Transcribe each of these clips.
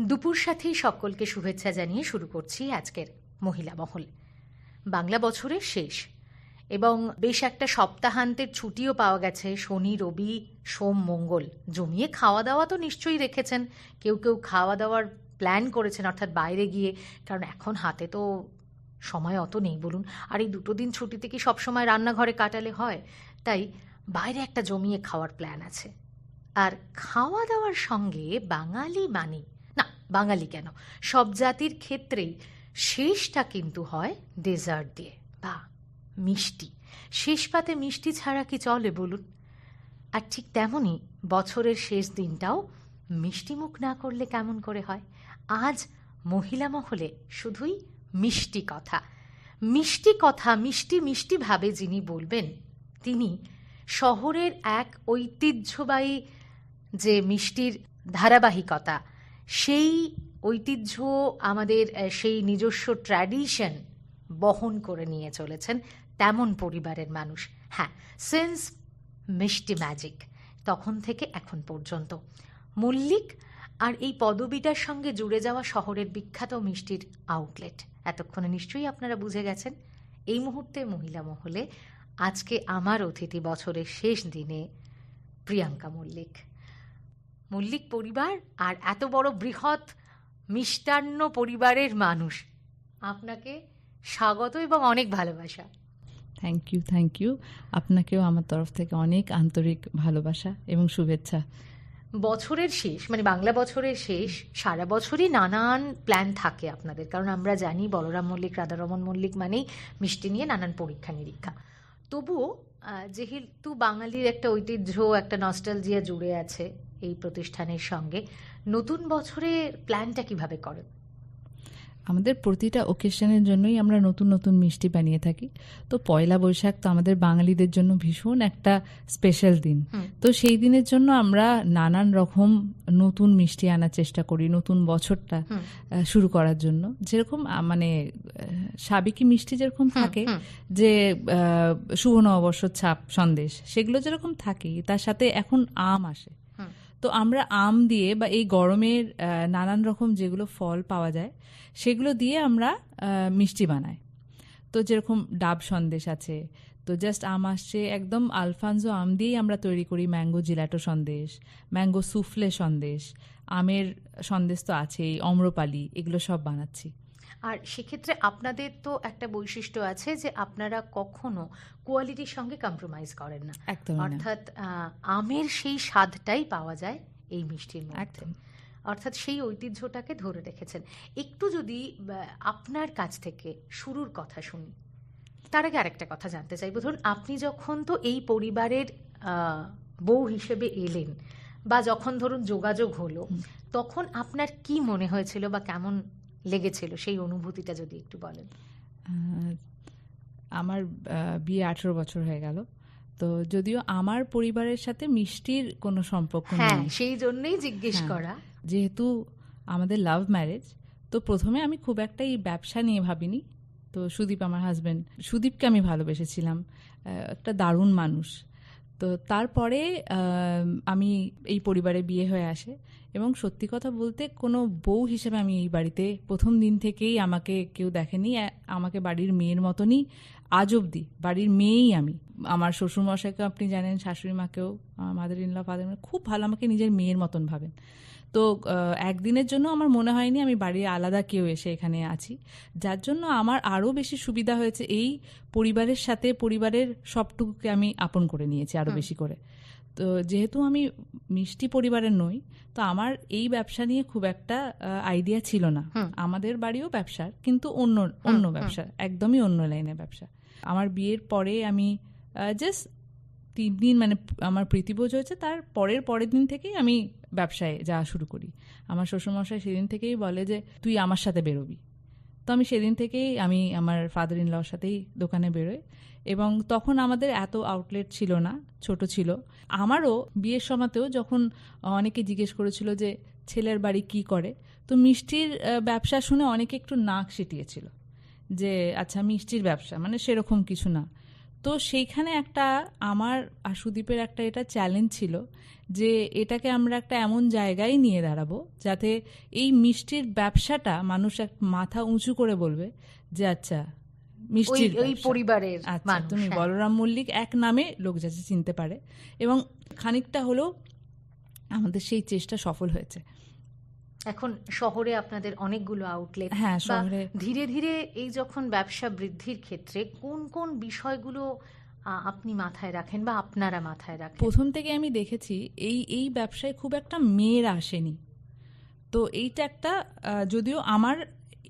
দুপুর সাথেই সকলকে শুভেচ্ছা জানিয়ে শুরু করছি আজকের মহিলা মহল। বাংলা বছরের শেষ এবং বেশ একটা সপ্তাহান্তের ছুটিও পাওয়া গেছে। শনি, রবি, সোম, মঙ্গল। জমিয়ে খাওয়া দাওয়া তো নিশ্চয়ই রেখেছেন। কেউ কেউ খাওয়া দাওয়ার প্ল্যান করেছেন, অর্থাৎ বাইরে গিয়ে। কারণ এখন হাতে তো সময় অত নেই, বলুন। আর এই দুটো দিন ছুটিতে কি সবসময় রান্নাঘরে কাটালে হয়? তাই বাইরে একটা জমিয়ে খাওয়ার প্ল্যান আছে। আর খাওয়া দাওয়ার সঙ্গে বাঙালি মানে বাঙালি কেন? সব জাতির ক্ষেত্রেই শেষটা কিন্তু হয় ডেজার্ট দিয়ে বা মিষ্টি। শেষ পাতে মিষ্টি ছাড়া কি চলে বলুন? আর ঠিক তেমনই বছরের শেষ দিনটাও মিষ্টি মুখ না করলে কেমন করে হয়? আজ মহিলা মহলে শুধুই মিষ্টি কথা। মিষ্টি কথা, মিষ্টি মিষ্টিভাবে যিনি বলবেন, তিনি শহরের এক ঐতিহ্যবাহী যে মিষ্টির ধারাবাহিকতা সেই ঐতিহ্য, আমাদের সেই নিজস্ব ট্র্যাডিশন বহন করে নিয়ে চলেছেন তেমন পরিবারের মানুষ। হ্যাঁ সেন্স মিষ্টি ম্যাজিক তখন থেকে এখন পর্যন্ত। মল্লিক আর এই পদবিটার সঙ্গে জুড়ে যাওয়া শহরের বিখ্যাত মিষ্টির আউটলেট এতক্ষণে নিশ্চয়ই আপনারা বুঝে গেছেন, এই মুহূর্তে মহিলা মহলে আজকে আমার অতিথি বছরের শেষ দিনে প্রিয়াঙ্কা মল্লিক। মল্লিক পরিবার আর এত বড় বৃহৎ মিষ্টান্ন পরিবারের মানুষ। আপনাকে স্বাগত এবং অনেক ভালোবাসা। থ্যাংক ইউ থ্যাংক ইউ আপনাকেও আমার তরফ থেকে অনেক আন্তরিক ভালোবাসা এবং শুভেচ্ছা। বছরের শেষ মানে বাংলা বছরের শেষ সারা বছরই নানান প্ল্যান থাকে আপনাদের। কারণ আমরা জানি বলরাম মল্লিক রাধারমন মল্লিক মানেই মিষ্টি নিয়ে নানান পরীক্ষা নিরীক্ষা। তবুও যেহেতু বাঙালির একটা ঐতিহ্য একটা নস্টালজিয়া জুড়ে আছে এই প্রতিষ্ঠানের সঙ্গে। নতুন বছরে প্ল্যানটা কীভাবে করেন? আমাদের প্রতিটা ওকেশনের জন্যই আমরা নতুন নতুন মিষ্টি বানিয়ে থাকি। তো পয়লা বৈশাখ তো আমাদের বাঙালিদের জন্য ভীষণ একটা স্পেশাল দিন। তো সেই দিনের জন্য আমরা নানান রকম নতুন মিষ্টি আনার চেষ্টা করি নতুন বছরটা শুরু করার জন্য। যেরকম মানে সাবেকি মিষ্টি যেরকম থাকে যে শুভ নববর্ষর ছাপ সন্দেশ সেগুলো যেরকম থাকে তার সাথে এখন আম আসে। তো আমরা আম দিয়ে বা এই গরমের নানান রকম যেগুলো ফল পাওয়া যায়, সেগুলো দিয়ে আমরা মিষ্টি বানাই। তো যেরকম ডাব সন্দেশ আছে, তো জাস্ট আম আসছে, একদম আলফানজো আম দিয়েই আমরা তৈরি করি mango gelato sandesh, mango souffle sandesh, আমের সন্দেশ তো আছেই, অম্রপালি, এগুলো সব বানাচ্ছি। আর সেক্ষেত্রে আপনাদের তো একটা বৈশিষ্ট্য আছে যে আপনারা কখনো কোয়ালিটির সঙ্গে কম্প্রোমাইজ করেন না। অর্থাৎ আমের সেই স্বাদটাই পাওয়া যায় এই মিষ্টির মধ্যে। অর্থাৎ সেই ঐতিহ্যটাকে ধরে রেখেছেন। একটু যদি আপনার কাছ থেকে শুরুর কথা শুনি তার আগে আরেকটা কথা জানতে চাইব ধরুন আপনি যখন তো এই পরিবারের বউ হিসেবে এলেন বা যখন ধরুন যোগাযোগ হলো তখন আপনার কি মনে হয়েছিল বা কেমন লেগেছিল সেই অনুভূতিটা যদি একটু বলেন। আমার বিয়ে আঠেরো বছর হয়ে গেল। তো যদিও আমার পরিবারের সাথে মিষ্টির কোনো সম্পর্ক হ্যাঁ নেই সেই জন্যই জিজ্ঞেস হ্যাঁ। করা। যেহেতু আমাদের লাভ ম্যারেজ তো প্রথমে আমি খুব একটা এই ব্যবসা নিয়ে ভাবিনি। তো সুদীপ আমার হাজবেন্ড সুদীপকে আমি ভালোবেসেছিলাম। একটা দারুণ মানুষ। তো তারপরে আমি এই পরিবারে বিয়ে হয়ে আসে এবং সত্যি কথা বলতে কোনো বউ হিসেবে আমি এই বাড়িতে প্রথম দিন থেকেই আমাকে কেউ দেখেনি। আমাকে বাড়ির মেয়ের মতনই আজ অবধি বাড়ির মেয়েই আমি। আমার শ্বশুরমশাইকে আপনি জানেন শাশুড়ি মাকেও মাদার ইনলা ফাদার খুব ভালো আমাকে নিজের মেয়ের মতন ভাবেন। তো একদিনের জন্য আমার মনে হয়নি আমি বাড়ির আলাদা কেউ এসে এখানে আছি। যার জন্য আমার আরও বেশি সুবিধা হয়েছে এই পরিবারের সাথে পরিবারের সবটুকুকে আমি আপন করে নিয়েছি আরও বেশি করে। তো যেহেতু আমি মিষ্টি পরিবারের নই তো আমার এই ব্যবসা নিয়ে খুব একটা আইডিয়া ছিল না। আমাদের বাড়িও ব্যবসার কিন্তু অন্য অন্য ব্যবসা একদমই অন্য লাইনের ব্যবসা। আমার বিয়ের পরে আমি জাস্ট তিন দিন মানে আমার প্রীতিভোজ হয়েছে, তার পরের পরের দিন থেকেই আমি ব্যবসায় যাওয়া শুরু করি। আমার শ্বশুরমশাই সেদিন থেকেই বলে যে, তুই আমার সাথে বেরোবি। তো আমি সেদিন থেকেই আমি আমার ফাদার ইন লর সাথেই দোকানে বেরোই এবং তখন আমাদের এত আউটলেট ছিল না, ছোট ছিল। আমারও বিয়ের সময়তেও যখন অনেকে জিজ্ঞেস করেছিল যে, ছেলের বাড়ি কি করে? তো মিষ্টির ব্যবসা শুনে অনেকে একটু নাক সিটিয়েছিল যে আচ্ছা মিষ্টির ব্যবসা। মানে সেরকম কিছু না। তো সেইখানে একটা আমার আর সুদীপের একটা এটা চ্যালেঞ্জ ছিল যে এটাকে আমরা একটা এমন জায়গায় নিয়ে দাঁড়াবো যাতে এই মিষ্টির ব্যবসাটা মানুষ এক মাথা উঁচু করে বলবে যে আচ্ছা মিষ্টির ওই পরিবারের আচ্ছা তুমি হ্যাঁ। বলরাম মল্লিক এক নামে লোক যাতে চিনতে পারে এবং খানিকটা হলেও আমাদের সেই চেষ্টা সফল হয়েছে এখন শহরে আপনাদের অনেকগুলো আউটলেট হ্যাঁ শহরে। ধীরে ধীরে এই যখন ব্যবসা বৃদ্ধির ক্ষেত্রে কোন কোন বিষয়গুলো আপনি মাথায় রাখেন বা আপনারা মাথায় রাখেন? প্রথম থেকে আমি দেখেছি এই এই ব্যবসায় খুব একটা মেয়েরা আসেনি। তো এইটা একটা যদিও আমার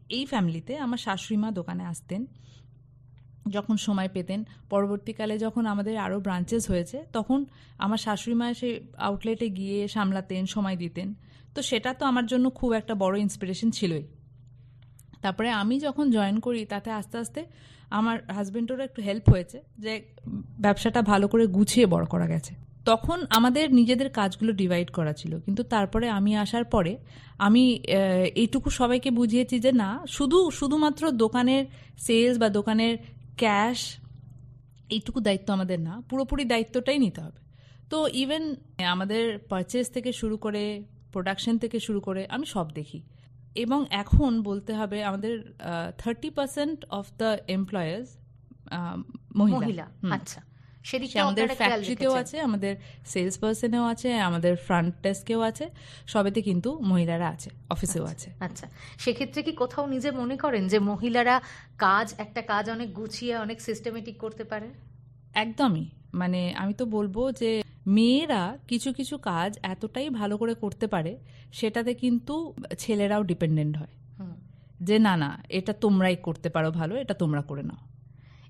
এই ফ্যামিলিতে আমার শাশুড়ি মা দোকানে আসতেন যখন সময় পেতেন পরবর্তীকালে যখন আমাদের আরও ব্রাঞ্চেস হয়েছে তখন আমার শাশুড়ি মা এসে আউটলেটে গিয়ে সামলাতেন সময় দিতেন। তো সেটা তো আমার জন্য খুব একটা বড় ইন্সপিরেশন ছিলই। তারপরে আমি যখন জয়েন করি, তাতে আস্তে আস্তে আমার হাজবেন্ডেরও একটু হেল্প হয়েছে যে ব্যবসাটা ভালো করে গুছিয়ে বড় করা গেছে। তখন আমাদের নিজেদের কাজগুলো ডিভাইড করা ছিল। কিন্তু তারপরে আমি আসার পরে আমি এইটুকু সবাইকে বুঝিয়েছি যে না, শুধু, শুধুমাত্র দোকানের সেলস বা দোকানের ক্যাশ এইটুকু দায়িত্ব আমাদের না, পুরোপুরি দায়িত্বটাই নিতে হবে। তো ইভেন আমাদের পারচেস থেকে শুরু করে প্রোডাকশন থেকে শুরু করে আমি সব দেখি। এবং এখন বলতে হবে আমাদের thirty percent of the employers মহিলা। আচ্ছা। সে সেদিকটা আমাদের ফ্যাক্টরিতেও আছে আমাদের সেলস পার্সনেও আছে আমাদের ফ্রন্ট ডেস্কেও আছে সবেতে কিন্তু মহিলারা আছে অফিসেও আছে। আচ্ছা। সেক্ষেত্রে কি কোথাও নিজে মনে করেন যে মহিলারা কাজ একটা কাজ অনেক গুছিয়ে অনেক সিস্টেমেটিক করতে পারে? একদমই। মানে আমি তো বলব যে মেয়েরা কিছু কিছু কাজ এতটাই ভালো করে করতে পারে সেটাতে কিন্তু ছেলেরাও ডিপেন্ডেন্ট হয়। যে না না এটা তোমরাই করতে পারো ভালো এটা তোমরা করে নাও।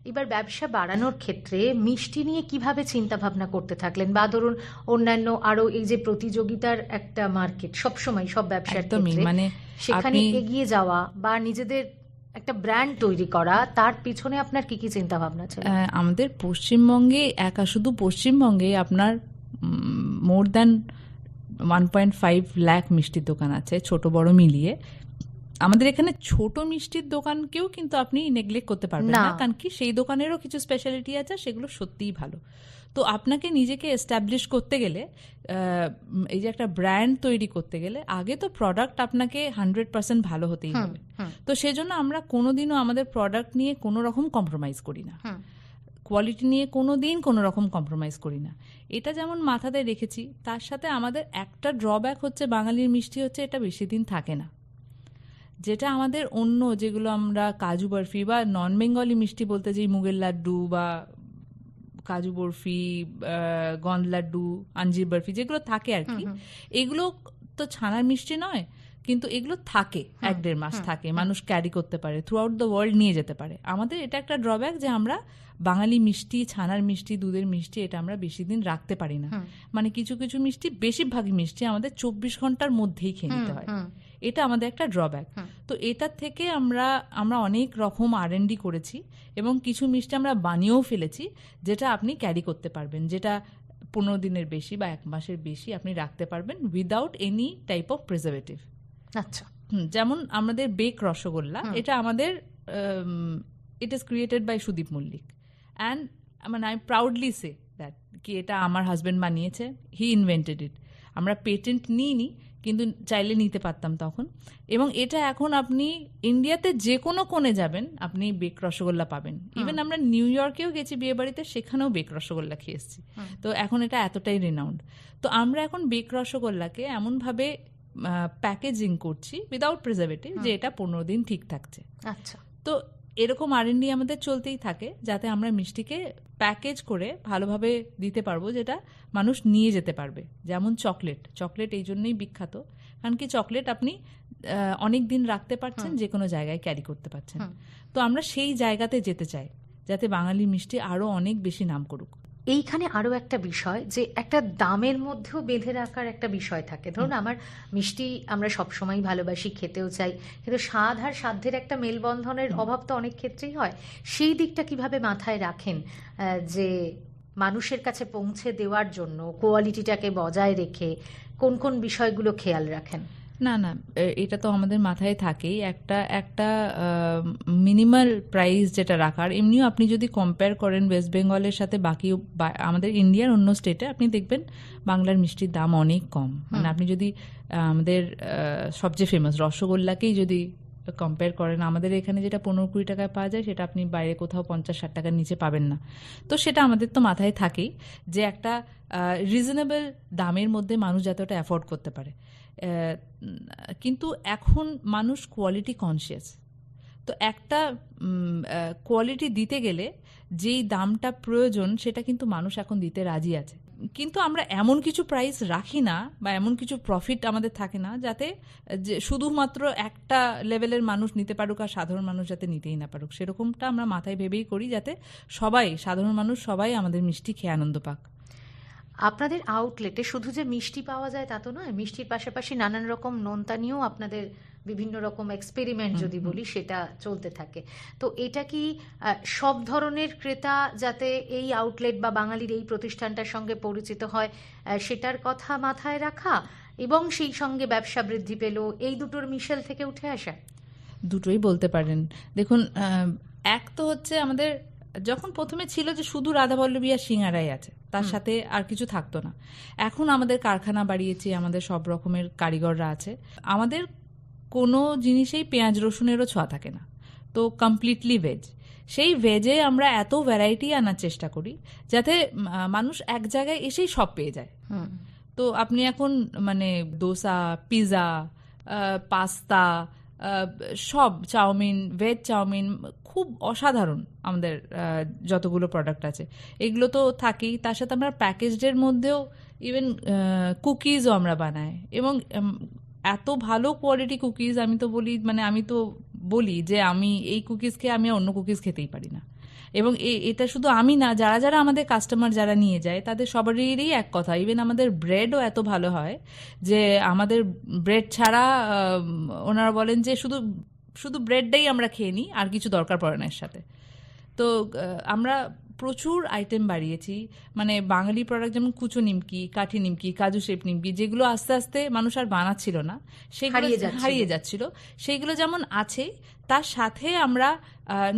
এবার ব্যবসা বাড়ানোর ক্ষেত্রে মিষ্টি নিয়ে কীভাবে চিন্তা ভাবনা করতে থাকলেন? বা ধরুন অন্যান্য আরও এই যে প্রতিযোগিতার একটা মার্কেট সবসময় সব ব্যবসার ক্ষেত্রে মানে সেখানে এগিয়ে যাওয়া বা নিজেদের একটা ব্র্যান্ড তৈরি করা তার পিছনে আপনার কি কি চিন্তা ভাবনা ছিল আমাদের পশ্চিমবঙ্গে একা শুধু পশ্চিমবঙ্গে আপনার more than one point five lakh মিষ্টির দোকান আছে ছোট বড় মিলিয়ে। আমাদের এখানে ছোট মিষ্টির দোকানকেও কিন্তু আপনি নেগলেক্ট করতে পারবেন না। না কারণ কি সেই দোকানেরও কিছু স্পেশালিটি আছে সেগুলো সত্যিই ভালো। তো আপনাকে নিজেকে এস্টাবলিশ করতে গেলে এই যে একটা ব্র্যান্ড তৈরি করতে গেলে আগে তো প্রোডাক্ট আপনাকে হান্ড্রেড পার্সেন্ট ভালো হতেই হবে। তো সেজন্য আমরা কোনোদিনও আমাদের প্রোডাক্ট নিয়ে কোনো রকম কম্প্রোমাইজ করি না। কোয়ালিটি নিয়ে কোনো দিন কোনো রকম কম্প্রোমাইজ করি না। এটা যেমন মাথাতে রেখেছি তার সাথে আমাদের একটা ড্রব্যাক হচ্ছে বাঙালির মিষ্টি হচ্ছে এটা বেশি দিন থাকে না। যেটা আমাদের অন্য যেগুলো আমরা কাজু বরফি বা নন বেঙ্গলি মিষ্টি বলতে যেই মুগের লাড্ডু বা কাজু বরফি গন্ধ লাড্ডু আঞ্জির বরফি যেগুলো থাকে আর কি এগুলো তো ছানার মিষ্টি নয় কিন্তু এগুলো থাকে এক দেড় মাস থাকে মানুষ ক্যারি করতে পারে থ্রু আউট দ্য ওয়ার্ল্ড নিয়ে যেতে পারে। আমাদের এটা একটা ড্রব্যাক যে আমরা বাঙালি মিষ্টি ছানার মিষ্টি দুধের মিষ্টি এটা আমরা বেশি দিন রাখতে পারি না। মানে কিছু কিছু মিষ্টি বেশিরভাগই মিষ্টি আমাদের চব্বিশ ঘণ্টার মধ্যেই খেয়ে নিতে হয়। এটা আমাদের একটা ড্রব্যাক। তো এটার থেকে আমরা আমরা অনেক রকম আর করেছি এবং কিছু মিষ্টি আমরা বানিয়েও ফেলেছি যেটা আপনি ক্যারি করতে পারবেন যেটা পনেরো দিনের বেশি বা এক মাসের বেশি আপনি রাখতে পারবেন without any type of preservative আচ্ছা। যেমন আমাদের বেক রসগোল্লা এটা আমাদের it is created by Sudip Mallik. And মানে আই প্রাউডলি সে দ্যাট কি এটা আমার হাজব্যান্ড বানিয়েছে হি ইনভেন্টেড ইট আমরা পেটেন্ট নিইনি কিন্তু চাইলে নিতে পারতাম তখন। এবং এটা এখন আপনি ইন্ডিয়াতে যে কোনো কোণে যাবেন আপনি বেক রসগোল্লা পাবেন। ইভেন আমরা নিউ ইয়র্কেও গেছি বিয়ে বাড়িতে সেখানেও বেক রসগোল্লা খেয়ে এসেছি। তো এখন এটা এতটাই রিনাউন্ড তো আমরা এখন বেক রসগোল্লাকে এমনভাবে প্যাকেজিং করছি উইদাউট প্রিজার্ভেটিভ যে এটা পনেরো দিন ঠিক থাকছে। আচ্ছা। তো এরকম আর আমাদের চলতেই থাকে যাতে আমরা মিষ্টিকে প্যাকেজ করে ভালোভাবে দিতে পারব যেটা মানুষ নিয়ে যেতে পারবে। যেমন চকলেট চকলেট এই জন্যই বিখ্যাত। কারণ কি চকলেট আপনি অনেক দিন রাখতে পারছেন যে কোনো জায়গায় ক্যারি করতে পারছেন। তো আমরা সেই জায়গাতে যেতে চাই যাতে বাঙালি মিষ্টি আরও অনেক বেশি নাম করুক। এইখানে আরও একটা বিষয় যে একটা দামের মধ্যেও বেঁধে রাখার একটা বিষয় থাকে। ধরুন আমার মিষ্টি আমরা সবসময় ভালোবাসি খেতেও চাই। কিন্তু স্বাদ আর সাধ্যের একটা মেলবন্ধনের অভাব তো অনেক ক্ষেত্রেই হয়। সেই দিকটা কীভাবে মাথায় রাখেন যে মানুষের কাছে পৌঁছে দেওয়ার জন্য কোয়ালিটিটাকে বজায় রেখে কোন কোন বিষয়গুলো খেয়াল রাখেন? না না এটা তো আমাদের মাথায় থাকেই। একটা একটা মিনিমাল প্রাইস যেটা রাখার। এমনিও আপনি যদি কম্পেয়ার করেন ওয়েস্ট বেঙ্গলের সাথে বাকি আমাদের ইন্ডিয়ার অন্য স্টেটে আপনি দেখবেন বাংলার মিষ্টির দাম অনেক কম। মানে আপনি যদি আমাদের সবচেয়ে ফেমাস রসগোল্লাকেই যদি কম্পেয়ার করেন আমাদের এখানে যেটা পনেরো কুড়ি টাকায় পাওয়া যায় সেটা আপনি বাইরে কোথাও পঞ্চাশ ষাট টাকার নিচে পাবেন না। তো সেটা আমাদের তো মাথায় থাকেই যে একটা রিজনেবল দামের মধ্যে মানুষ যাতে ওটা অ্যাফোর্ড করতে পারে। কিন্তু এখন মানুষ কোয়ালিটি কনসিয়াস তো একটা কোয়ালিটি দিতে গেলে যেই দামটা প্রয়োজন, সেটা কিন্তু মানুষ এখন দিতে রাজি আছে। কিন্তু আমরা এমন কিছু প্রাইস রাখি না বা এমন কিছু প্রফিট আমাদের থাকে না, যাতে, যে শুধুমাত্র একটা লেভেলের মানুষ নিতে পারুক আর সাধারণ মানুষ যাতে নিতেই না পারুক। সেরকমটা আমরা মাথায় ভেবেই করি যাতে সবাই, সাধারণ মানুষ সবাই আমাদের মিষ্টি খেয়ে আনন্দ পাক। আপনাদের আউটলেটে শুধু যে মিষ্টি পাওয়া যায় তা তো নয় মিষ্টির পাশাপাশি নানান রকম নোনতা নিয়েও আপনাদের বিভিন্ন রকম এক্সপেরিমেন্ট যদি বলি সেটা চলতে থাকে। তো এটা কি সব ধরনের ক্রেতা যাতে এই আউটলেট বা বাঙালির এই প্রতিষ্ঠানটার সঙ্গে পরিচিত হয় সেটার কথা মাথায় রাখা এবং সেই সঙ্গে ব্যবসা বৃদ্ধি পেল এই দুটোর মিশেল থেকে উঠে আসা? দুটোই বলতে পারেন। দেখুন এক তো হচ্ছে আমাদের যখন প্রথমে ছিল যে শুধু রাধাবল্লভী আর সিঙ্গারাই আছে তার সাথে আর কিছু থাকতো না। এখন আমাদের কারখানা বাড়িয়েছি আমাদের সব রকমের কারিগররা আছে। আমাদের কোনো জিনিসেই পেঁয়াজ রসুনেরও ছোঁয়া থাকে না। তো কমপ্লিটলি ভেজ সেই ভেজে আমরা এত ভ্যারাইটি আনার চেষ্টা করি যাতে মানুষ এক জায়গায় এসেই সব পেয়ে যায়। তো আপনি এখন মানে দোসা পিৎজা পাস্তা সব চাউমিন ভেজ চাউমিন খুব অসাধারণ আমাদের যতগুলো প্রোডাক্ট আছে। এগুলো তো থাকেই, তার সাথে আমরা প্যাকেজডের মধ্যেও ইভেন কুকিজও আমরা বানাই। এবং এত ভালো কোয়ালিটি কুকিজ আমি তো বলি মানে আমি তো বলি যে আমি এই কুকিজকে আমি অন্য কুকিজ খেতেই পারি না। এবং এটা শুধু আমি না, যারা যারা আমাদের কাস্টমার যারা নিয়ে যায়, তাদের সবারই এক কথা। ইভেন আমাদের ব্রেডও এত ভালো হয় যে আমাদের ব্রেড ছাড়া ওনারা বলেন যে শুধু শুধু ব্রেডটাই আমরা খেয়ে নিই, আর কিছু দরকার পড়ে না এর সাথে। তো আমরা প্রচুর আইটেম বাড়িয়েছি। মানে বাঙালি প্রোডাক্ট যেমন কুচো নিমকি কাঠি নিমকি কাজু শেপ নিমকি যেগুলো আস্তে আস্তে মানুষ আর বানাচ্ছিল না সেগুলো হারিয়ে যাচ্ছিল। সেইগুলো যেমন আছে তার সাথে আমরা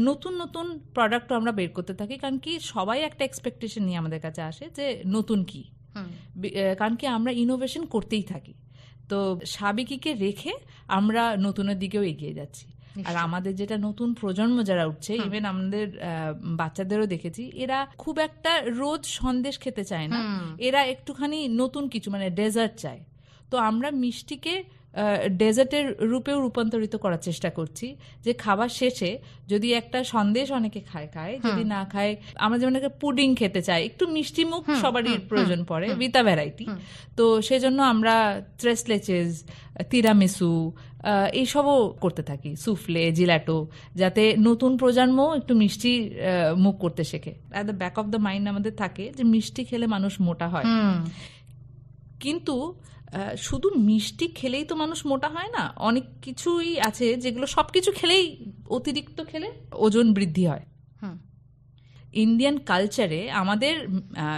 নতুন নতুন প্রোডাক্টও আমরা বের করতে থাকি কারণ কি সবাই একটা এক্সপেকটেশন নিয়ে আমাদের কাছে আসে যে নতুন কি। কারণ কি আমরা ইনোভেশন করতেই থাকি। তো সাবেকিকে রেখে আমরা নতুনের দিকেও এগিয়ে যাচ্ছি। আর আমাদের যেটা নতুন প্রজন্ম যারা উঠছে ইভেন আমাদের আহ, বাচ্চাদেরও দেখেছি এরা খুব একটা রোজ সন্দেশ খেতে চায় না। এরা একটুখানি নতুন কিছু মানে ডেজার্ট চায়। তো আমরা মিষ্টিকে ডেজার্টের রূপেও রূপান্তরিত করার চেষ্টা করছি। যে খাবার শেষে যদি একটা সন্দেশ অনেকে খায় খায় যদি না খায় আমরা যেমন একটা পুডিং খেতে চাই একটু মিষ্টি মুখ সবারই প্রয়োজন পড়ে উইথ আ ভ্যারাইটি তো সেজন্য আমরা ট্রেসলেচেস তিরামিসু এইসবও করতে থাকি সুফলে জিলাটো যাতে নতুন প্রজন্ম একটু মিষ্টি মুখ করতে শেখে। At the back of the mind আমাদের থাকে যে মিষ্টি খেলে মানুষ মোটা হয়। কিন্তু শুধু মিষ্টি খেলেই তো মানুষ মোটা হয় না অনেক কিছুই আছে যেগুলো সব কিছু খেলেই অতিরিক্ত খেলে ওজন বৃদ্ধি হয়। হুম। ইন্ডিয়ান কালচারে আমাদের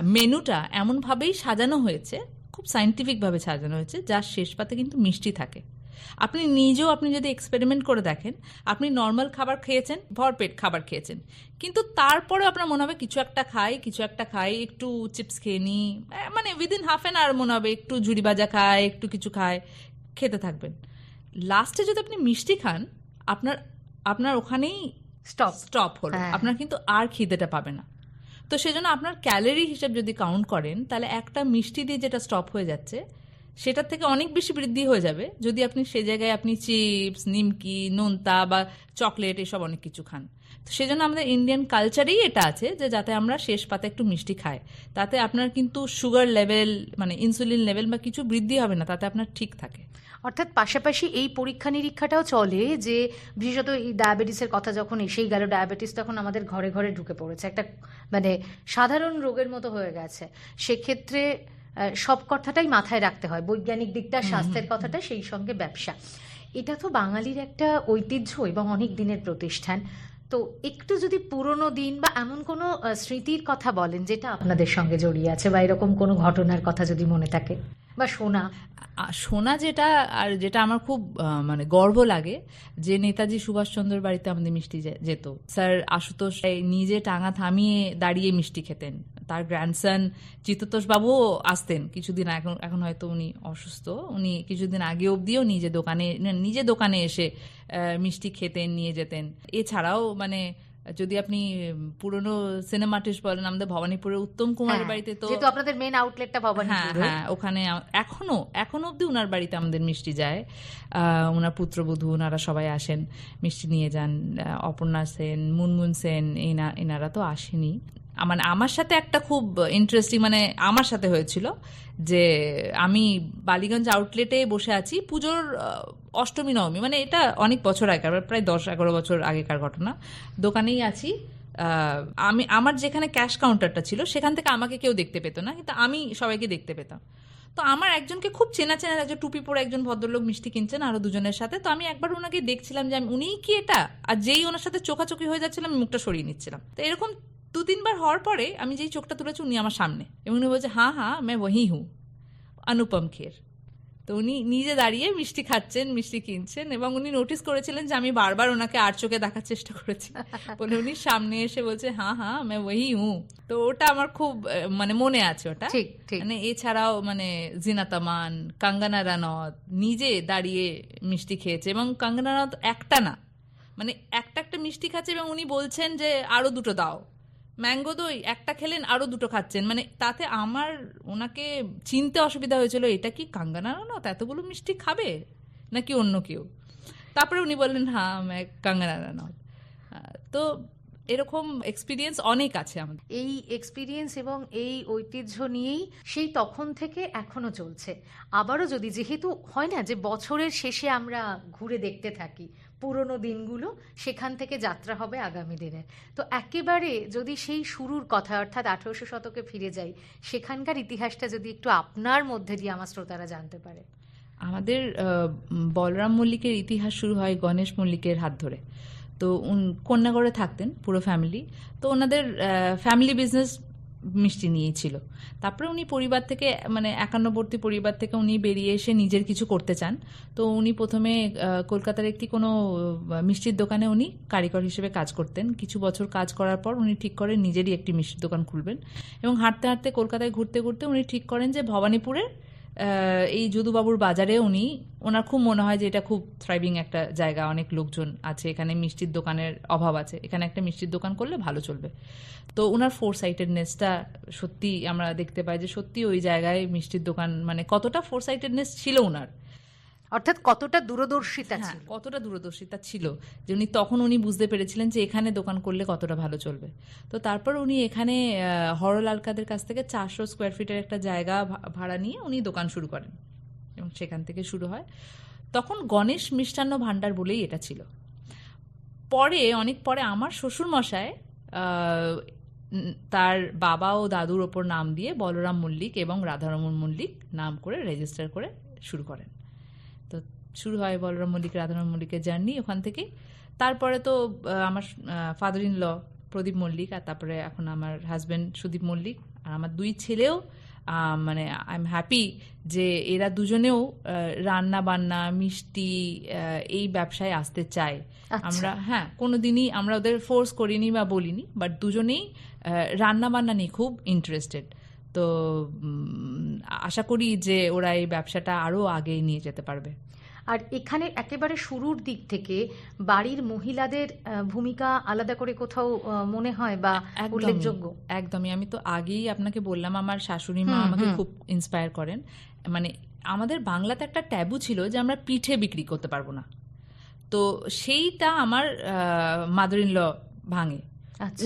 মেনুটা এমনভাবেই সাজানো হয়েছে খুব সাইন্টিফিকভাবে সাজানো হয়েছে যার শেষ পাতে কিন্তু মিষ্টি থাকে। আপনি নিজেও আপনি যদি এক্সপেরিমেন্ট করে দেখেন আপনি নর্মাল খাবার খেয়েছেন ভরপেট খাবার খেয়েছেন কিন্তু তারপরে আপনার মনে হবে কিছু একটা খাই কিছু একটা খাই একটু চিপস খেয়ে নিই মানে উইদিন হাফ অ্যান আওয়ার মনে হবে একটু ঝুড়ি ভাজা খায় একটু কিছু খায় খেতে থাকবেন। লাস্টে যদি আপনি মিষ্টি খান আপনার আপনার ওখানেই স্টপ স্টপ হলো। আপনার কিন্তু আর খিদেটা পাবে না। তো সেজন্য আপনার ক্যালোরি হিসাব যদি কাউন্ট করেন তাহলে একটা মিষ্টি দিয়ে যেটা স্টপ হয়ে যাচ্ছে সেটার থেকে অনেক বেশি বৃদ্ধি হয়ে যাবে যদি আপনি সে জায়গায় আপনি চিপস, নিমকি, নোনতা বা চকলেট এসব অনেক কিছু খান। তো সেজন্য আমাদের ইন্ডিয়ান কালচারেই এটা আছে যে যাতে আমরা শেষ পাতে একটু মিষ্টি খাই। তাতে আপনার কিন্তু সুগার লেভেল মানে ইনসুলিন লেভেল বা কিছু বৃদ্ধি হবে না, তাতে আপনার ঠিক থাকে। অর্থাৎ পাশাপাশি এই পরীক্ষা নিরীক্ষাটাও চলে যে বিশেষত এই ডায়াবেটিসের কথা যখন এসেই গেল ডায়াবেটিস তখন আমাদের ঘরে ঘরে ঢুকে পড়েছে। একটা মানে সাধারণ রোগের মতো হয়ে গেছে। সেক্ষেত্রে সব কথাটাই মাথায় রাখতে হয়। বৈজ্ঞানিক দিকটা স্বাস্থ্যের কথাটা সেই সঙ্গে ব্যবসা। এটা তো বাঙালির একটা ঐতিহ্য এবং অনেক দিনের প্রতিষ্ঠান। তো একটু যদি পুরনো দিন বা এমন কোনো স্মৃতির কথা বলেন যেটা আপনাদের সঙ্গে জড়িয়ে আছে বা এরকম কোনো ঘটনার কথা যদি মনে থাকে। বা আ- শোনা যেটা, আর যেটা আমার খুব মানে গর্ব লাগে, যে নেতাজি সুভাষচন্দ্রের বাড়িতে আমাদের মিষ্টি যেত। স্যার আশুতোষ নিজে টাঙা থামিয়ে দাঁড়িয়ে মিষ্টি খেতেন। তার গ্র্যান্ডসন চিত্ততোষ বাবুও আসতেন কিছুদিন এখন এখন হয়তো উনি অসুস্থ। উনি কিছুদিন আগে অবধিও নিজে দোকানে নিজে দোকানে এসে মিষ্টি খেতেন, নিয়ে যেতেন। এছাড়াও মানে যদি আপনি পুরনো সিনেমা আর্টিস্ট বলেন আমাদের ভবানীপুরের উত্তম কুমারের হ্যাঁ, বাড়িতে তো যেহেতু আপনাদের মেন আউটলেটটা হ্যাঁ ভবানীপুর। হ্যাঁ ওখানে এখনও এখনও অবধি ওনার বাড়িতে আমাদের মিষ্টি যায়। আহ, ওনার পুত্রবধূ ওনারা সবাই আসেন মিষ্টি নিয়ে যান। অপর্ণা সেন মুনমুন সেন এনা এনারা তো আসেনি। মানে আমার সাথে একটা খুব ইন্টারেস্টিং মানে আমার সাথে হয়েছিল যে আমি বালিগঞ্জ আউটলেটে বসে আছি। পুজোর অষ্টমী, নবমী মানে এটা অনেক বছর আগেকার প্রায় দশ, এগারো বছর আগেকার ঘটনা। দোকানেই আছি। আমি, আমার যেখানে ক্যাশ কাউন্টারটা ছিল, সেখান থেকে আমাকে কেউ দেখতে পেতো না, কিন্তু আমি সবাইকে দেখতে পেতাম। তো আমার একজনকে খুব চেনা চেনা একজন টুপি পরে একজন ভদ্রলোক মিষ্টি কিনছেন আরও দুজনের সাথে। তো আমি একবার ওনাকে দেখছিলাম যে আমি, উনিই কি এটা? আর যেই ওনার সাথে চোখাচোখি হয়ে যাচ্ছিলাম মুখটা সরিয়ে নিচ্ছিলাম। তো এরকম দু তিনবার হওয়ার পরে আমি যেই চোখটা তুলেছি উনি আমার সামনে এবং উনি বলছে হ্যাঁ হ্যাঁ আমি ওহি হুঁ অনুপম খের। তো উনি নিজে দাঁড়িয়ে মিষ্টি খাচ্ছেন মিষ্টি কিনছেন এবং উনি নোটিস করেছিলেন যে আমি বারবার ওনাকে আর চোখে দেখার চেষ্টা করেছি। বলে উনি সামনে এসে বলছে হ্যাঁ হ্যাঁ আমি ওহি হুঁ তো ওটা আমার খুব মানে মনে আছে ওটা। মানে এছাড়াও মানে জিনাতামান কাঙ্গানা রানত নিজে দাঁড়িয়ে মিষ্টি খেয়েছে এবং কাঙ্গানা রানত একটা না মানে একটা একটা মিষ্টি খাচ্ছে এবং উনি বলছেন যে আরও দুটো দাও। ম্যাঙ্গো দই, একটা খেলেন, আরও দুটো খাচ্ছেন। মানে তাতে আমার ওনাকে চিনতে অসুবিধা হয়েছিল, এটা কি কাঙ্গানা রানত এতগুলো মিষ্টি খাবে? নাকি অন্য কেউ? তারপরে উনি বললেন হ্যাঁ কাঙ্গানা রানত তো এরকম এক্সপিরিয়েন্স অনেক আছে আমাদের। এই এক্সপিরিয়েন্স এবং এই ঐতিহ্য নিয়েই সেই তখন থেকে এখনও চলছে। আবারও যদি, যেহেতু হয় না যে বছরের শেষে আমরা ঘুরে দেখতে থাকি পুরনো দিনগুলো, সেখান থেকে যাত্রা হবে আগামী দিনে তো একেবারে যদি সেই শুরুর কথা, অর্থাৎ আঠেরোশো শতকে ফিরে যাই, সেখানকার ইতিহাসটা যদি একটু আপনার মধ্যে দিয়ে আমার শ্রোতারা জানতে পারে। আমাদের বলরাম মল্লিকের ইতিহাস শুরু হয় গণেশ মল্লিকের হাত ধরে। তো কন্যাগড়ে থাকতেন পুরো ফ্যামিলি তো ওনাদের ফ্যামিলি বিজনেস মিষ্টি নিয়েছিল তারপরে উনি পরিবার থেকে মানে একান্নবর্তী পরিবার থেকে উনি বেরিয়ে এসে নিজের কিছু করতে চান। তো উনি প্রথমে কলকাতার একটি কোনো মিষ্টির দোকানে উনি কারিগর হিসেবে কাজ করতেন। কিছু বছর কাজ করার পর উনি ঠিক করেন নিজেরই একটি মিষ্টির দোকান খুলবেন। এবং হাঁটতে হাঁটতে কলকাতায় ঘুরতে ঘুরতে উনি ঠিক করেন যে ভবানীপুরের এই যদুবাবুর বাজারে উনি, ওনার খুব মনে হয় যে এটা খুব থ্রাইভিং একটা জায়গা, অনেক লোকজন আছে, এখানে মিষ্টির দোকানের অভাব আছে। এখানে একটা মিষ্টির দোকান করলে ভালো চলবে। তো ওনার ফোর সাইটেডনেসটা সত্যি আমরা দেখতে পাই যে সত্যি ওই জায়গায় মিষ্টির দোকান মানে কতটা ফোর সাইটেডনেস ছিল ওনার অর্থাৎ কতটা দূরদর্শিতা হ্যাঁ, ছিল? কতটা দূরদর্শিতা ছিল যে উনি তখন উনি বুঝতে পেরেছিলেন যে এখানে দোকান করলে কতটা ভালো চলবে। তো তারপর উনি এখানে হরলালকাদের কাছ থেকে চারশো স্কোয়ার ফিটের একটা জায়গা ভাড়া নিয়ে উনি দোকান শুরু করেন এবং সেখান থেকে শুরু হয়। তখন গণেশ মিষ্টান্ন ভাণ্ডার বলেই এটা ছিল। পরে অনেক পরে আমার শ্বশুর মশাই তার বাবা ও দাদুর ওপর নাম দিয়ে বলরাম মল্লিক এবং রাধারমন মল্লিক নাম করে রেজিস্টার করে শুরু করেন। শুরু হয় বলরাম মল্লিক রাধারমন মল্লিকের জার্নি ওখান থেকে। তারপরে তো আমার father in law Pradip Mallik আর তারপরে এখন আমার হাজব্যান্ড সুদীপ মল্লিক। আর আমার দুই ছেলেও মানে আই এম হ্যাপি যে এরা দুজনেও রান্না বান্না মিষ্টি এই ব্যবসায় আসতে চায়। আচ্ছা। আমরা হ্যাঁ কোনোদিনই আমরা ওদের ফোর্স করিনি বা বলিনি বাট দুজনেই রান্না বান্না নিয়ে খুব ইন্টারেস্টেড তো আশা করি যে ওরা এই ব্যবসাটা আরও আগে নিয়ে যেতে পারবে। আর এখানে একেবারে শুরুর দিক থেকে বাড়ির মহিলাদের ভূমিকা আলাদা করে কোথাও মনে হয় বা উল্লেখযোগ্য? একদমই। আমি তো আগেই আপনাকে বললাম আমার শাশুড়ি মা আমাকে খুব ইন্সপায়ার করেন। মানে আমাদের বাংলাতে একটা ট্যাবু ছিল যে আমরা পিঠে বিক্রি করতে পারব না। তো সেইটা আমার মাদার ইন ল ভাঙে।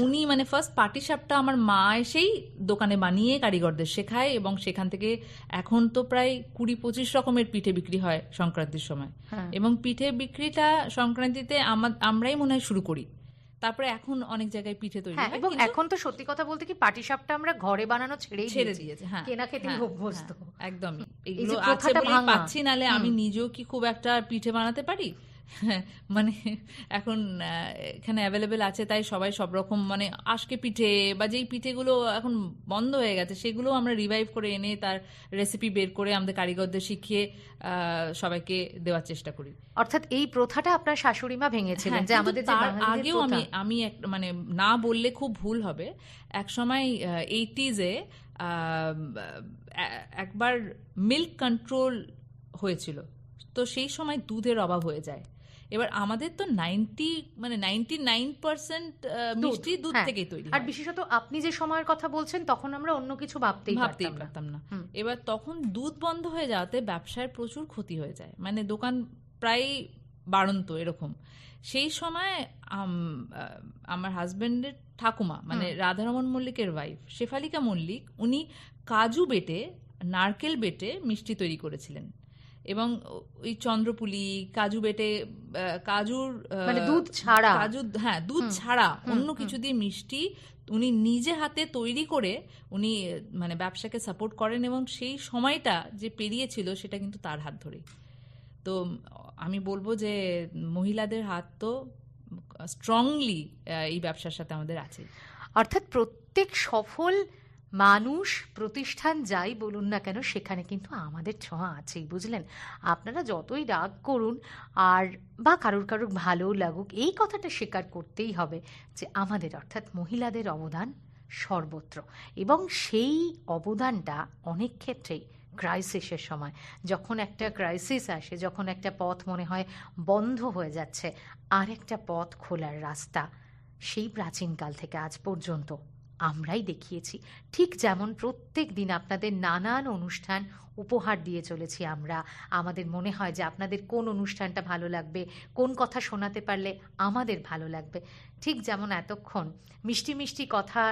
উনি মানে ফার্স্ট পাটি সাপটা আমার মা এসেই দোকানে বানিয়ে কারিগরদের শেখায় এবং সেখান থেকে এখন তো প্রায় কুড়ি পঁচিশ রকমের পিঠে বিক্রি হয় সংক্রান্তির সময়। হ্যাঁ। এবং পিঠে বিক্রিটা সংক্রান্তিতে আমরাই মনে হয় শুরু করি। তারপরে এখন অনেক জায়গায় পিঠে তৈরি হ্যাঁ হয় এবং এখন তো সত্যি কথা বলতে কি পাটিসাপটা আমরা ঘরে বানানো ছেড়েই ছেড়ে দিয়েছি। হ্যাঁ। কেনা খেতেই হ্যাঁ, অভ্যস্ত। একদমই। এগুলো আছে ভাঙা। পাচ্ছি নালে আমি নিজেও কি খুব একটা পিঠে বানাতে পারি? হ্যাঁ, মানে এখন এখানে অ্যাভেলেবেল আছে তাই সবাই সব রকম মানে আজকে পিঠে বা যেই পিঠেগুলো এখন বন্ধ হয়ে গেছে সেগুলো আমরা রিভাইভ করে এনে তার রেসিপি বের করে আমাদের কারিগরদের শিখিয়ে সবাইকে দেওয়ার চেষ্টা করি। অর্থাৎ এই প্রথাটা আপনার শাশুড়ি মা ভেঙেছিলেন হ্যাঁ, যে কিন্তু আমাদের যে তার বাঙালিদের আগেও প্রথা- আমি আমি এক মানে না বললে খুব ভুল হবে। এক সময় এইটিজে একবার মিল্ক কন্ট্রোল হয়েছিল। তো সেই সময় দুধের অভাব হয়ে যায়। এবার আমাদের তো নাইনটি মানে নাইনটি নাইন পার্সেন্ট মিষ্টি দুধ হ্যাঁ। থেকেই তৈরি আর বিশেষত আপনি যে সময়ের কথা বলছেন তখন আমরা অন্য কিছু ভাবতেই ভাবতেই পারতাম না। এবার তখন দুধ বন্ধ হয়ে যাওয়াতে ব্যবসায় প্রচুর ক্ষতি হয়ে যায়। মানে দোকান প্রায় বাড়ন্ত এরকম। সেই সময় আমার হাজবেন্ডের ঠাকুমা মানে রাধারমন মল্লিকের ওয়াইফ শেফালিকা মল্লিক উনি কাজু বেটে নারকেল বেটে মিষ্টি তৈরি করেছিলেন। এবং ওই চন্দ্রপুলি কাজু বেটে কাজুর মানে দুধ ছাড়া। কাজু হ্যাঁ দুধ ছাড়া অন্য কিছু দিয়ে মিষ্টি উনি নিজে হাতে তৈরি করে উনি মানে ব্যবসাকে সাপোর্ট করেন এবং সেই সময়টা যে পেরিয়েছিল সেটা কিন্তু তার হাত ধরে তো আমি বলব যে মহিলাদের হাত তো স্ট্রংলি এই ব্যবসার সাথে আমাদের আছে অর্থাৎ প্রত্যেক সফল মানুষ প্রতিষ্ঠান যাই বলুন না কেন, সেখানে কিন্তু আমাদের ছোঁয়া আছেই, বুঝলেন? আপনারা যতই রাগ করুন আর বা কারুর কারুর ভালো লাগুক, এই কথাটা স্বীকার করতেই হবে যে আমাদের অর্থাৎ মহিলাদের অবদান সর্বত্র। এবং সেই অবদানটা অনেক ক্ষেত্রেই ক্রাইসিসের সময়, যখন একটা ক্রাইসিস আসে, যখন একটা পথ মনে হয় বন্ধ হয়ে যাচ্ছে আর একটা পথ খোলার রাস্তা সেই প্রাচীনকাল থেকে আজ পর্যন্ত আমরাই দেখিয়েছি। ঠিক যেমন প্রত্যেক দিন আপনাদের নানান অনুষ্ঠান উপহার দিয়ে চলেছি আমরা। আমাদের মনে হয় যে আপনাদের কোন অনুষ্ঠানটা ভালো লাগবে, কোন কথা শোনাতে পারলে আমাদের ভালো লাগবে। ঠিক যেমন এতক্ষণ মিষ্টি মিষ্টি কথা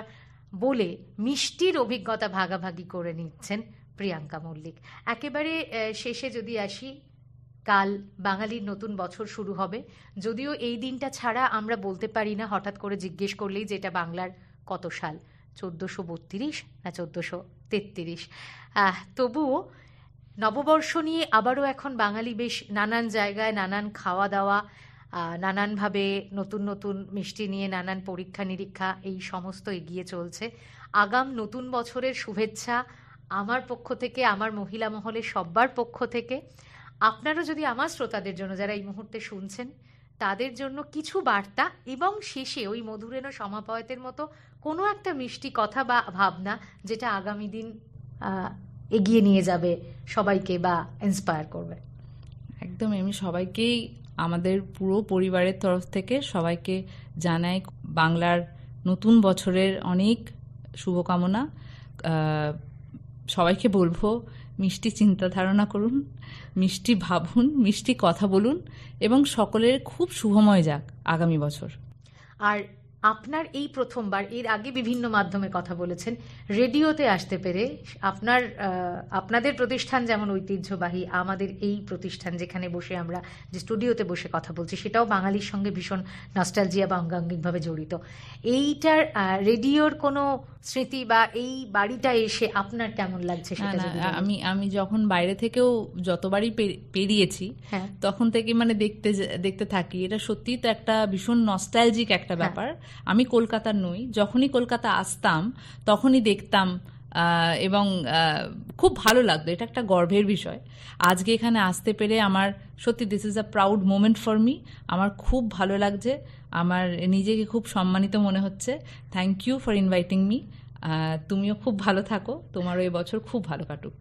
বলে মিষ্টির অভিজ্ঞতা ভাগাভাগি করে নিচ্ছেন প্রিয়াঙ্কা মল্লিক। একেবারে শেষে যদি আসি, কাল বাঙালির নতুন বছর শুরু হবে। যদিও এই দিনটা ছাড়া আমরা বলতে পারি না, হঠাৎ করে জিজ্ঞেস করলেই যেটা বাংলার কত সাল? চোদ্দোশো বত্রিশ না চোদ্দোশো তেত্রিশ? তবুও নববর্ষ নিয়ে আবারও এখন বাঙালি বেশ নানান জায়গায় নানান খাওয়া দাওয়া নানানভাবে নতুন নতুন মিষ্টি নিয়ে নানান পরীক্ষা নিরীক্ষা এই সমস্ত এগিয়ে চলছে। আগাম নতুন বছরের শুভেচ্ছা আমার পক্ষ থেকে, আমার মহিলা মহলের সব্বার পক্ষ থেকে। আপনারও যদি আমার শ্রোতাদের জন্য যারা এই মুহূর্তে শুনছেন তাদের জন্য কিছু বার্তা এবং শেষে ওই মধুরেন সমাপয়তের মতো কোনো একটা মিষ্টি কথা বা ভাবনা যেটা আগামী দিন এগিয়ে নিয়ে যাবে সবাইকে বা ইন্সপায়ার করবে। একদম, আমি সবাইকেই, আমাদের পুরো পরিবারের তরফ থেকে সবাইকে জানাই বাংলার নতুন বছরের অনেক শুভকামনা। সবাইকে বলব মিষ্টি চিন্তা ধারণা করুন, মিষ্টি ভাবুন, মিষ্টি কথা বলুন এবং সকলের খুব শুভময় যাক আগামী বছর। আর আপনার এই প্রথমবার এর আগে বিভিন্ন মাধ্যমে কথা বলেছেন রেডিওতে আসতে পেরে আপনার আপনাদের প্রতিষ্ঠান যেমন ঐতিহ্যবাহী আমাদের এই প্রতিষ্ঠান যেখানে বসে আমরা যে স্টুডিওতে বসে কথা বলছি সেটাও বাঙালির সঙ্গে ভীষণ নস্টালজিয়া বা অঙ্গাঙ্গিকভাবে জড়িত এইটার আহ, রেডিওর কোনো স্মৃতি বা এই বাড়িটা এসে আপনার কেমন লাগছে সেটা। আমি আমি যখন বাইরে থেকেও যতবারই পেরিয়েছি হ্যাঁ তখন থেকে মানে দেখতে দেখতে থাকি এটা সত্যিই তো একটা ভীষণ নস্টালজিক একটা হ্যাঁ। ব্যাপার আমি কলকাতার নই। যখনই কলকাতা আসতাম, তখনই দেখতাম এবং খুব ভালো লাগতো। এটা একটা গর্বের বিষয়। আজকে এখানে আসতে পেরে আমার, সত্যি this is a proud moment for me আমার খুব ভালো লাগছে। আমার নিজেকে খুব সম্মানিত মনে হচ্ছে। Thank you for inviting me তুমিও খুব ভালো থাকো। তোমারও এই বছর খুব ভালো কাটুক।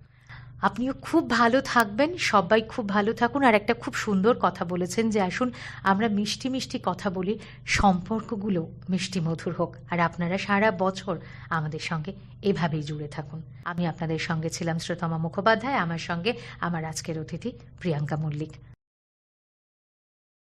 আপনিও খুব ভালো থাকবেন, সবাই খুব ভালো থাকুন। আর একটা খুব সুন্দর কথা বলেছেন যে, আসুন, আমরা মিষ্টি মিষ্টি কথা বলি, সম্পর্কগুলো মিষ্টি মধুর হোক। আর আপনারা সারা বছর আমাদের সঙ্গে এভাবেই জুড়ে থাকুন। আমি আপনাদের সঙ্গে ছিলাম শ্রোতমা মুখোপাধ্যায়, আমার সঙ্গে আমার আজকের অতিথি প্রিয়াঙ্কা মল্লিক।